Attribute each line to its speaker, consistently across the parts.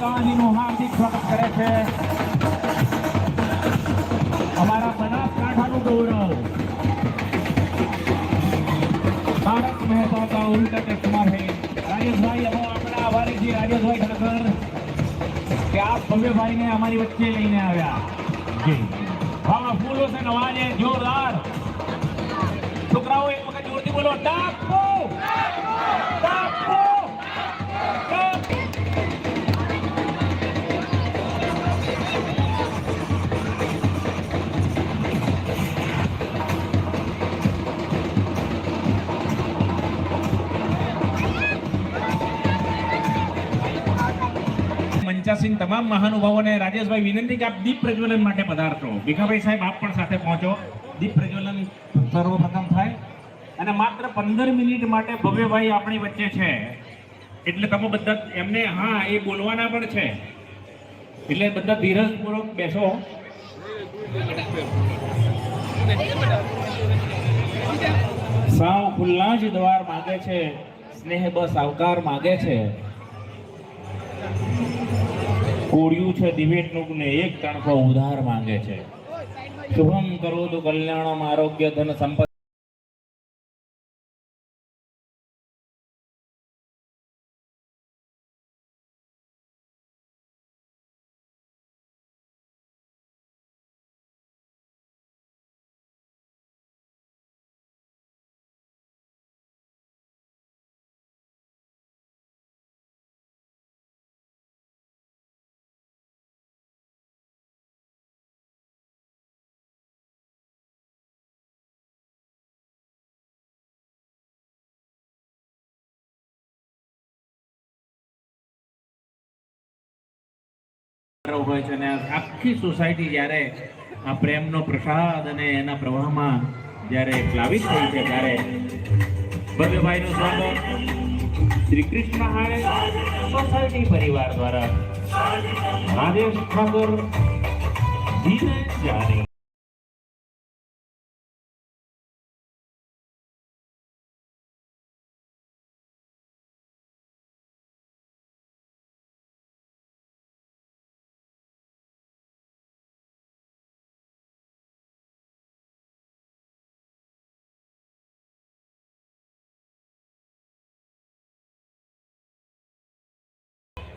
Speaker 1: ગાંધીનું હાર્દિક સ્વાગત કરે છે. અમારા બનાસકાંઠાનું ગૌરવ. ભારત મહેતા કા ઉલટા કુમાર હે. રાજેશભાઈ અમો આપણા આભારી છીએ રાજેશભાઈ ઠાકર કે આપ ભવ્યભાઈને અમારી વચ્ચે લઈને આવ્યા. જી. હા ફૂલો સે નવાજે જોરદાર. છોકરાઓ એક વખત જોરથી બોલો ડાકો ડાકો! મંચાસીન તમામ મહાનુભાવોને રાજેશભાઈ વિનંતી કે આપ દીપ પ્રજ્વલન માટે પધારશો. ભીખાભાઈ સાહેબ, આપ પણ સાથે પહોંચો. દીપ પ્રજ્વલન સર્વપ્રથમ થાય. અને માત્ર પંદર મિનિટ માટે ભવ્યભાઈ આપણી વચ્ચે છે. એટલે તમે બધા એમને, હા, એ બોલવાના પણ છે. એટલે બધા ધીરજપૂર્વક બેસો. સાવ ખુલ્લા જ દ્વાર માગે છે. સ્નેહ બસ આવકાર માગે છે. કોળિયું છે દિવેટનું ને એક તણકો ઉધાર માંગે છે. શુભમ કરો તો કલ્યાણમ આરોગ્ય ધન સંપત્તિ હોય છે અને આખી સોસાયટી જ્યારે આ પ્રેમનો પ્રસાદ અને એના પ્રવાહમાં જ્યારે પ્લાવિત થઈ છે ત્યારે ભવ્યભાઈનું સ્વાગત. શ્રી કૃષ્ણ હારે સોસાયટી પરિવાર દ્વારા. મહાદેવ ઠાકોર ધીરે જાની.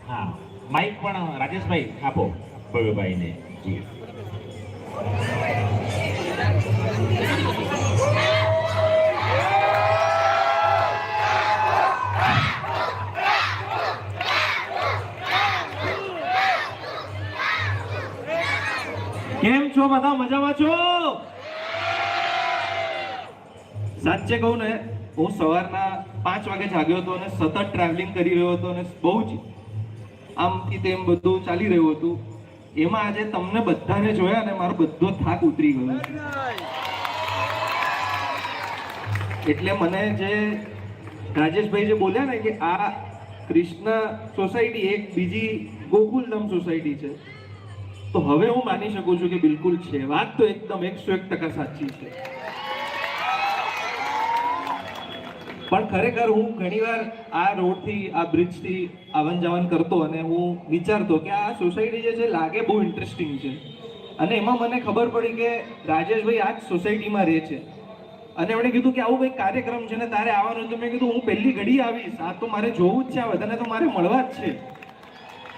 Speaker 1: હા માઇક પણ રાજેશભાઈ આપો. ભવ્યભાઈને જી.
Speaker 2: કેમ છો? બધા મજામાં છો? સાચે કહું ને, હું સવારના પાંચ વાગે જાગ્યો હતો અને સતત ટ્રાવેલિંગ કરી રહ્યો હતો અને બહુ જ આમથી તેમ બધું ચાલી રહ્યું હતું. એમાં આજે તમને બધાને જોયા અને મારો બધો થાક ઉતરી ગયો. એટલે મને જે રાજેશભાઈ જે બોલ્યા ને કે આ કૃષ્ણ સોસાયટી એક બીજી ગોકુલધામ સોસાયટી છે, તો હવે હું માની શકું છું કે બિલકુલ છે. વાત તો એકદમ એકસો એક ટકા સાચી છે. પણ ખરેખર હું ઘણીવાર આ રોડથી, આ બ્રિજથી આવન જાવન કરતો અને હું વિચારતો કે આ સોસાયટી જે છે લાગે બહુ ઇન્ટરેસ્ટિંગ છે. અને એમાં મને ખબર પડી કે રાજેશભાઈ આ જ સોસાયટીમાં રહે છે. અને એમણે કીધું કે આવું કંઈક કાર્યક્રમ છે ને તારે આવવાનું. તો મેં કીધું, હું પહેલી ઘડી આવીશ. આ તો મારે જોવું જ છે, આ બધાને તો મારે મળવા જ છે.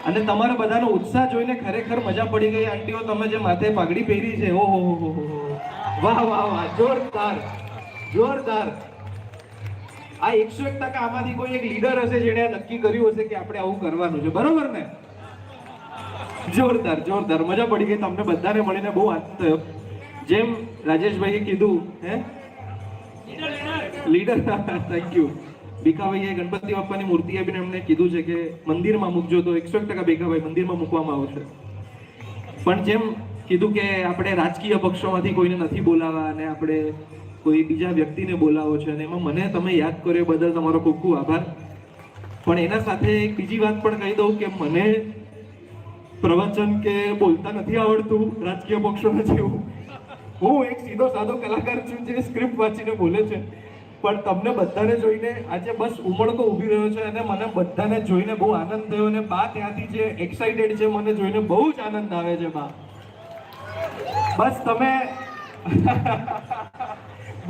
Speaker 2: અને તમારા બધાનો ઉત્સાહ જોઈને ખરેખર મજા પડી ગઈ. આંટીઓ, તમે જે માથે પાઘડી પહેરી છે, ઓહો. વાહ વાહ વાહ. જોરદાર. જોરદાર. આ એકસો એક ટકા આમાંથી કોઈ એક લીડર હશે જેણે નક્કી કર્યું હશે કે આપણે આવું કરવાનું છે. બરોબર ને? જોરદાર જોરદાર. મજા પડી ગઈ તમને બધાને મળીને. બહુ આનંદ થયો. જેમ રાજેશભાઈએ કીધું, હે? લીડર થેન્ક યુ ભીખાભાઈએ ગણપતિ બાપાની મૂર્તિ આપીને એમને કીધું છે કે મંદિરમાં મૂકજો તો એકસો એક ટકા ભીખાભાઈ મંદિરમાં મૂકવામાં આવશે. પણ જેમ કીધું કે આપણે રાજકીય પક્ષોમાંથી કોઈને નથી બોલાવા અને આપણે કોઈ બીજા વ્યક્તિને બોલાવો છે અને એમાં મને તમે યાદ કર્યો બદલ તમારો ખૂબ ખૂબ આભાર. પણ એના સાથે એક બીજી વાત પણ કહી દઉં કે મને પ્રવચન કે બોલતા નથી આવડતું રાજકીય પક્ષોના જેવું. હું એક સીધો સાધો કલાકાર છું જે સ્ક્રિપ્ટ વાંચીને બોલે છે. પણ તમને બધાને જોઈને આજે બસ ઉમળકો ઊભી રહ્યો છે અને મને બધાને જોઈને બહુ આનંદ થયો અને બા ત્યાંથી જે એક્સાઇટેડ છે મને જોઈને બહુ જ આનંદ આવે છે બા. બસ તમે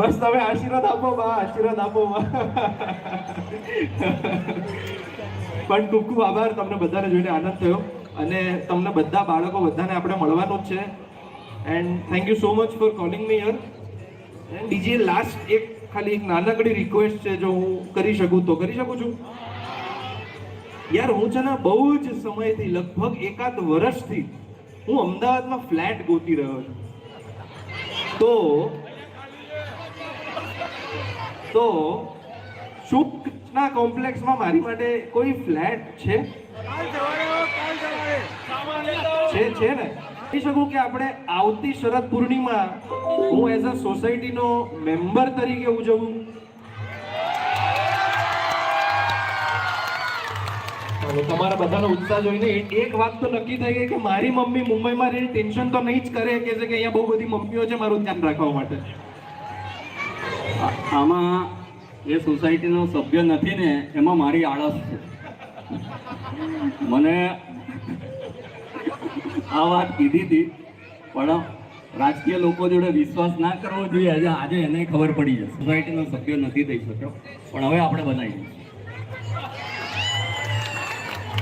Speaker 2: બસ તમે આશીર્વાદ આપો, બા, આશીર્વાદ આપો પણ ખૂબ ખૂબ આભાર, તમને બધાને જોઈને આનંદ થયો. અને તમને બધા બાળકો બધાને આપણે મળવાનું જ છે. And thank you so much for calling me year and બીજી લાસ્ટ એક ખાલી એક નાનકડી રિક્વેસ્ટ છે, જો હું કરી શકું તો કરી શકું છું? યાર, હું છે ને બહુ જ સમયથી, લગભગ એકાદ વર્ષથી હું અમદાવાદમાં ફ્લેટ ગોતી રહ્યો છું. તો તો શુકના કોમ્પ્લેક્સમાં મારી માટે કોઈ ફ્લેટ છે? છે છે ને? કહી શકું કે આપણે આવતી શરદ પૂર્ણિમા હું એઝ અ સોસાયટીનો મેમ્બર તરીકે ઉજવું. તમારા બધાનો ઉત્સાહ જોઈને એક વાત તો નક્કી થઈ ગઈ કે મારી મમ્મી મુંબઈમાં રહી ટેન્શન તો નહીં જ કરે કે છે કે અહીંયા બહુ બધી મમ્મીઓ છે મારું ધ્યાન રાખવા માટે.
Speaker 3: આમાં એ સોસાયટીનો સભ્ય નથી ને, એમાં મારી આળસ છે. મને આ વાત કીધી હતી, પણ રાજકીય લોકો જોડે વિશ્વાસ ના કરવો જોઈએ. આજે આજે એને ખબર પડી જશે. સોસાયટીનો સભ્ય નથી થઈ શક્યો. પણ હવે આપણે બનાવી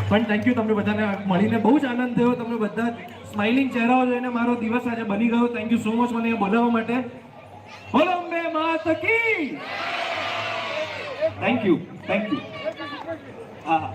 Speaker 2: પણ થેન્ક યુ તમને બધાને મળીને બહુ જ આનંદ થયો. તમને બધા સ્માઇલિંગ ચહેરાઓ જોઈને મારો દિવસ આજે બની ગયો. થેન્ક યુ સો મચ મને એ બોલાવવા માટે. બોલો અંબે માત કી થેન્ક યુ થેન્ક યુ હા